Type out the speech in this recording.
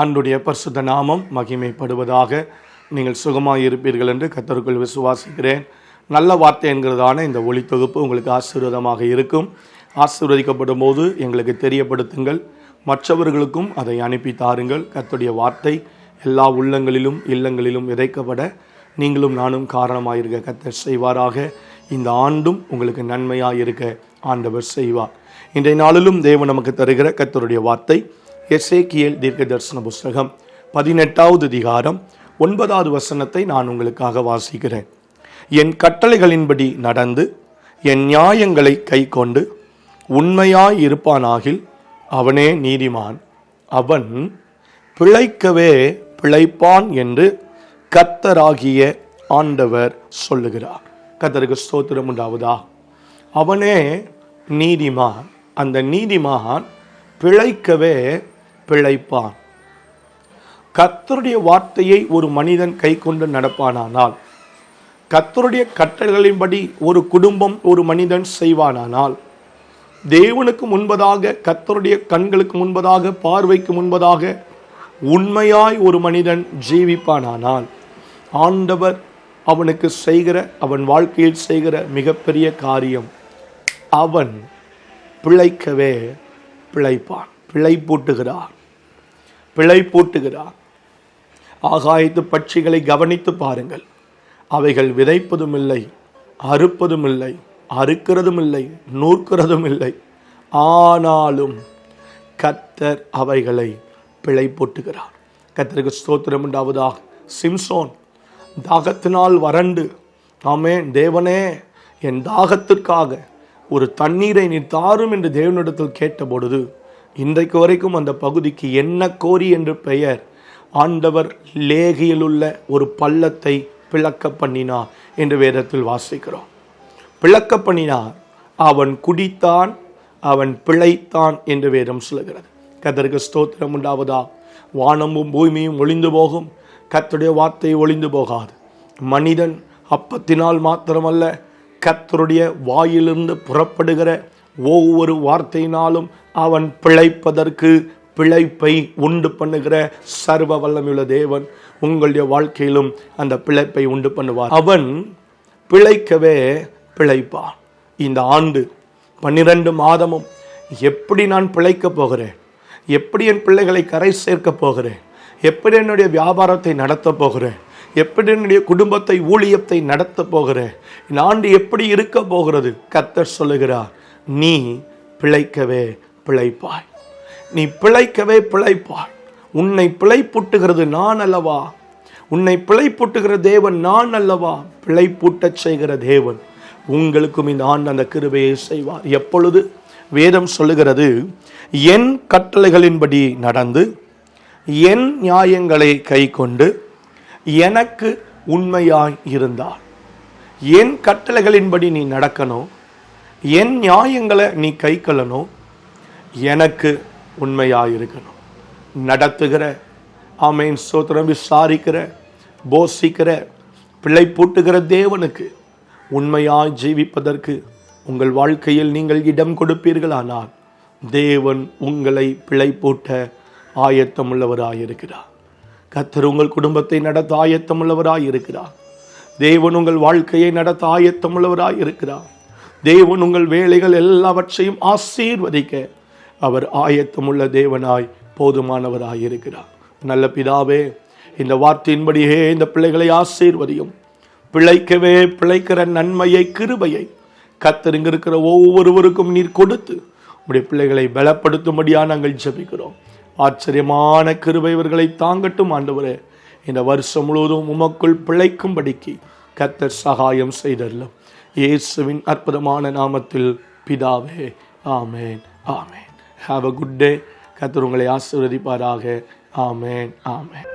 ஆண்டுடைய பரிசுத்த நாமம் மகிமைப்படுவதாக நீங்கள் சுகமாக இருப்பீர்கள் என்று கத்தருக்குள் விசுவாசிக்கிறேன். நல்ல வார்த்தை என்கிறதான இந்த ஒளி தொகுப்பு உங்களுக்கு ஆசீர்வாதமாக இருக்கும். ஆசீர்வதிக்கப்படும் போது எங்களுக்கு தெரியப்படுத்துங்கள். மற்றவர்களுக்கும் அதை அனுப்பி தாருங்கள். கத்துடைய வார்த்தை எல்லா உள்ளங்களிலும் இல்லங்களிலும் விதைக்கப்பட நீங்களும் நானும் காரணமாயிருக்க கத்தர் செய்வாராக. இந்த ஆண்டும் உங்களுக்கு நன்மையாக இருக்க ஆண்டவர் செய்வார். இன்றைய நாளிலும் தேவன் நமக்கு தருகிற கத்தருடைய வார்த்தை எசேக்கியேல் தீர்க்க தரிசன புஸ்தகம் பதினெட்டாவது அதிகாரம் ஒன்பதாவது வசனத்தை நான் உங்களுக்காக வாசிக்கிறேன். என் கட்டளைகளின்படி நடந்து என் நியாயங்களை கைக்கொண்டு உண்மையாய் இருப்பானாகில் அவனே நீதிமான். அவன் பிழைக்கவே பிழைப்பான் என்று கத்தராகிய ஆண்டவர் சொல்லுகிறார். கத்தருக்கு ஸ்தோத்திரம் உண்டாவதா? அவனே நீதிமான். அந்த நீதிமான் பிழைக்கவே பிழைப்பான். கத்தருடைய வார்த்தையை ஒரு மனிதன் கை கொண்டு நடப்பானானால் கத்தருடைய கட்டளைகளின்படி ஒரு குடும்பம் ஒரு மனிதன் செய்வானானால் தேவனுக்கு முன்பதாக கத்தருடைய கண்களுக்கு முன்பதாக பார்வைக்கு முன்பதாக உண்மையாய் ஒரு மனிதன் ஜீவிப்பானானால் ஆண்டவர் அவனுக்கு செய்கிற அவன் வாழ்க்கையில் செய்கிற மிகப்பெரிய காரியம் அவன் பிழைக்கவே பிழைப்பான் பிழை பூட்டுகிறான் பிழை பூட்டுகிறார் ஆகாயத்து பட்சிகளை கவனித்து பாருங்கள். அவைகள் விதைப்பதும் இல்லை அறுப்பதும் இல்லை அறுக்கிறதும் இல்லை நூற்கிறதும் இல்லை ஆனாலும் கத்தர் அவைகளை பிழை போட்டுகிறார் கத்தருக்கு ஸ்தோத்திரம் உண்டாவதாக. சிம்சோன் தாகத்தினால் வறண்டு. ஆமே தேவனே என் தாகத்திற்காக ஒரு தண்ணீரை நீ தாரும் என்று தேவனிடத்தில் கேட்டபொழுது இன்றைக்கு வரைக்கும் அந்த பகுதிக்கு என்ன கோரி என்று பெயர்? ஆண்டவர் லேகியில் உள்ள ஒரு பள்ளத்தை பிளக்க பண்ணினார் என்று வேதத்தில் வாசிக்கிறோம். பிளக்க பண்ணினார். அவன் குடித்தான் அவன் பிழைத்தான் என்று வேதம் சொல்லுகிறது. கத்தருக்கு ஸ்தோத்திரம் உண்டாவதா? வானமும் பூமியும் ஒளிந்து போகும். கத்துடைய வார்த்தை ஒளிந்து போகாது. மனிதன் அப்பத்தினால் மாத்திரமல்ல கர்த்தருடைய வாயிலிருந்து புறப்படுகிற ஒவ்வொரு வார்த்தையினாலும் அவன் பிழைப்பதற்கு பிழைப்பை உண்டு பண்ணுகிற சர்வ வல்லமையுள்ள தேவன் உங்களுடைய வாழ்க்கையிலும் அந்த பிழைப்பை உண்டு பண்ணுவார். அவன் பிழைக்கவே பிழைப்பான். இந்த ஆண்டு பன்னிரண்டு மாதமும் எப்படி நான் பிழைக்கப் போகிறேன்? எப்படி என் பிள்ளைகளை கரை சேர்க்கப் போகிறேன்? எப்படி என்னுடைய வியாபாரத்தை நடத்தப் போகிறேன்? எப்படி என்னுடைய குடும்பத்தை ஊழியத்தை நடத்தப் போகிறேன்? இந்த ஆண்டு எப்படி இருக்க போகிறது? கத்தர் சொல்லுகிறார் நீ பிழைக்கவே பிழைப்பாய். நீ பிழைக்கவே பிழைப்பாய். உன்னை பிழைப்புட்டுகிறது நான் அல்லவா? உன்னை பிழைப்புட்டுகிற தேவன் நான் அல்லவா? பிழைப்பூட்டச் செய்கிற தேவன். உங்களுக்கும் இந்த ஆண்டு அந்த கிருபையை செய்வார். எப்பொழுது? வேதம் சொல்லுகிறது என் கட்டளைகளின்படி நடந்து என் நியாயங்களை கை கொண்டு எனக்கு உண்மையாய் இருந்தார். என் கட்டளைகளின்படி நீ நடக்கணும். என் நியாயங்களை நீ கை கொள்ளணும். எனக்கு உண்மையாக இருக்கணும் நடத்துகிற ஆமேன் சோத்திரம் விசாரிக்கிற போஷிக்கிற பிள்ளை பூட்டுகிற தேவனுக்கு உண்மையாய் ஜீவிப்பதற்கு உங்கள் வாழ்க்கையில் நீங்கள் இடம் கொடுப்பீர்களானால் தேவன் உங்களை பிழை பூட்ட ஆயத்தமுள்ளவராயிருக்கிறார். கத்தர் உங்கள் குடும்பத்தை நடத்த ஆயத்தம் இருக்கிறார் தேவன் உங்கள் வாழ்க்கையை நடத்த ஆயத்தம் இருக்கிறார் தேவன் உங்கள் வேலைகள் எல்லாவற்றையும் ஆசீர்வதிக்க. அவர் ஆயத்தமுள்ள தேவனாய் போதுமானவராய் இருக்கிறார் நல்ல பிதாவே இந்த வார்த்தையின்படியே இந்த பிள்ளைகளை ஆசீர்வதியும். பிழைக்கவே பிழைக்கிற நன்மையை கிருபையை கத்தருங்க இருக்கிற ஒவ்வொருவருக்கும் நீர் கொடுத்து உடைய பிள்ளைகளை பலப்படுத்தும்படியா நாங்கள் ஜெபிக்கிறோம். ஆச்சரியமான கிருபை இவர்களை தாங்கட்டும் ஆண்டவரே. இந்த வருஷம் முழுவதும் உமக்குள் பிழைக்கும்படிக்கு கத்தர் சகாயம் செய்தல்லும் இயேசுவின் அற்புதமான நாமத்தில் பிதாவே ஆமேன் ஆமேன். ஹாவ் அ குட் டே கத்தர் உங்களை ஆசீர்வதிப்பாராக. ஆமேன் ஆமேன்.